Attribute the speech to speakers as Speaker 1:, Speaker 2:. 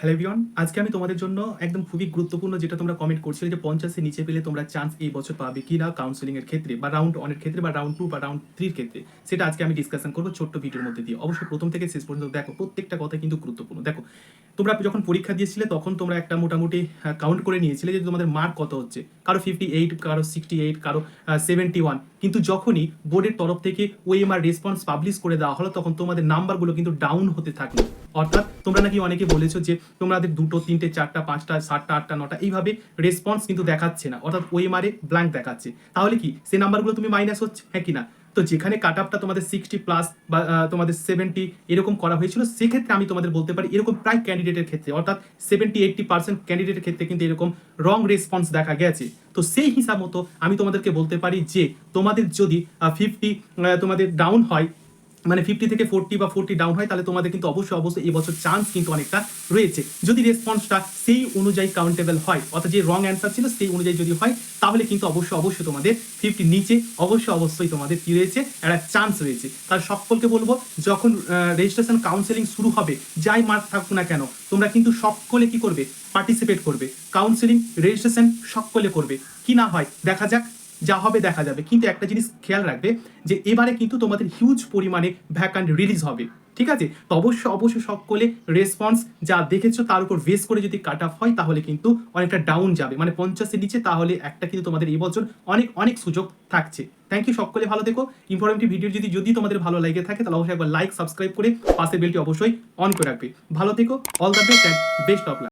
Speaker 1: Hello everyone আজকে আমি তোমাদের জন্য একদম খুবই গুরুত্বপূর্ণ যেটা তোমরা কমেন্ট করছিলে যে পঞ্চাশের নিচে পেলে তোমরা চান্স এই বছর পাবে কি না কাউন্সিলিং এর ক্ষেত্রে বা রাউন্ড ওয়ানের ক্ষেত্রে বা রাউন্ড টু বা রাউন্ড থ্রির ক্ষেত্রে। সেটা আজকে আমি ডিসকাশন করব ছোট্ট ভিডিওর মধ্যে দিয়ে। অবশ্যই প্রথম থেকে শেষ পর্যন্ত দেখো, প্রত্যেকটা কথা কিন্তু গুরুত্বপূর্ণ। দেখো তোমরা যখন পরীক্ষা দিয়েছিলে, তখন তোমরা একটা মোটামুটি কাউন্ট করে নিয়েছিলে যে তোমাদের মার্ক কত হচ্ছে। কারও ফিফটি এইট কারও সিক্সটি এইট কারও সেভেন্টি ওয়ান কিন্তু যখনই বোর্ডের তরফ থেকে ওএমআর রেসপন্স পাবলিশ করে দেওয়া হলো, তখন তোমাদের নাম্বারগুলো কিন্তু ডাউন হতে থাকল অর্থাৎ তোমরা নাকি অনেকে বলেছ যে, তোমাদের দুটো, তিনটে, চারটা, পাঁচটা, সাতটা, আটটা, নটা, এইভাবে রেসপন্স কিন্তু দেখাচ্ছে না। অর্থাৎ ওএমআর ব্ল্যাঙ্ক দেখাচ্ছে। তাহলে কি? সেই নাম্বারগুলো তুমি মাইনাস হচ্ছে? হ্যাঁ কি না? তো যেখানে কাট আপটা তোমাদের সিক্সটি প্লাস বা তোমাদের সেভেন্টি এরকম করা হয়েছিল, সেক্ষেত্রে আমি তোমাদের বলতে পারি এরকম প্রায় ক্যান্ডিডেটের ক্ষেত্রে, অর্থাৎ সেভেন্টি এইটটি পার্সেন্ট ক্যান্ডিডেটের ক্ষেত্রে কিন্তু এরকম রং রেসপন্স দেখা গেছে। তো সেই হিসাব মতো আমি তোমাদেরকে বলতে পারি যে, তোমাদের যদি ফিফটি তোমাদের ডাউন হয় মানে ফিফটি থেকে ফোরটি বা ফোরটি ডাউন হয়, তাহলে তোমাদের কিন্তু অবশ্যই অবশ্যই এবছর চান্স কিন্তু অনেকটা রয়েছে। যদি রেসপন্সটা সেই অনুযায়ী কাউন্টেবল হয়, অর্থাৎ যে রং অ্যান্সার ছিল সেই অনুযায়ী যদি হয়, তাহলে কিন্তু অবশ্যই অবশ্যই তোমাদের ফিফটি নিচে, অবশ্যই অবশ্যই তোমাদের কি রয়েছে? একটা চান্স রয়েছে। তার সকলকে বলব, যখন রেজিস্ট্রেশন কাউন্সেলিং শুরু হবে, যাই মার্ক থাকুক না কেন, তোমরা কিন্তু সকলে কি করবে? পার্টিসিপেট করবে। কাউন্সেলিং রেজিস্ট্রেশন সকলে করবে। কি না হয়, দেখা যাক। যা হবে দেখা যাবে। কিন্তু একটা জিনিস খেয়াল রাখবে যে এবারে কিন্তু তোমাদের হিউজ পরিমাণে ভ্যাকান্ট রিলিজ হবে। ঠিক আছে? তো অবশ্যই অবশ্যই সকলে রেসপন্স যা দেখেছ তার উপর বেস করে যদি কাট অফ হয়, তাহলে কিন্তু অনেকটা ডাউন যাবে। মানে পঞ্চাশের নিচে, তাহলে একটা কিন্তু তোমাদের এই বছর অনেক অনেক সুযোগ থাকছে। থ্যাংক ইউ সকলে, ভালো থেকো। ইনফরমেটিভ ভিডিও যদি যদি তোমাদের ভালো লেগে থাকে, তাহলে অবশ্যই একবার লাইক সাবস্ক্রাইব করে পাশের বেলটি অবশ্যই অন করে রাখবে। ভালো থেকো all the best and best of luck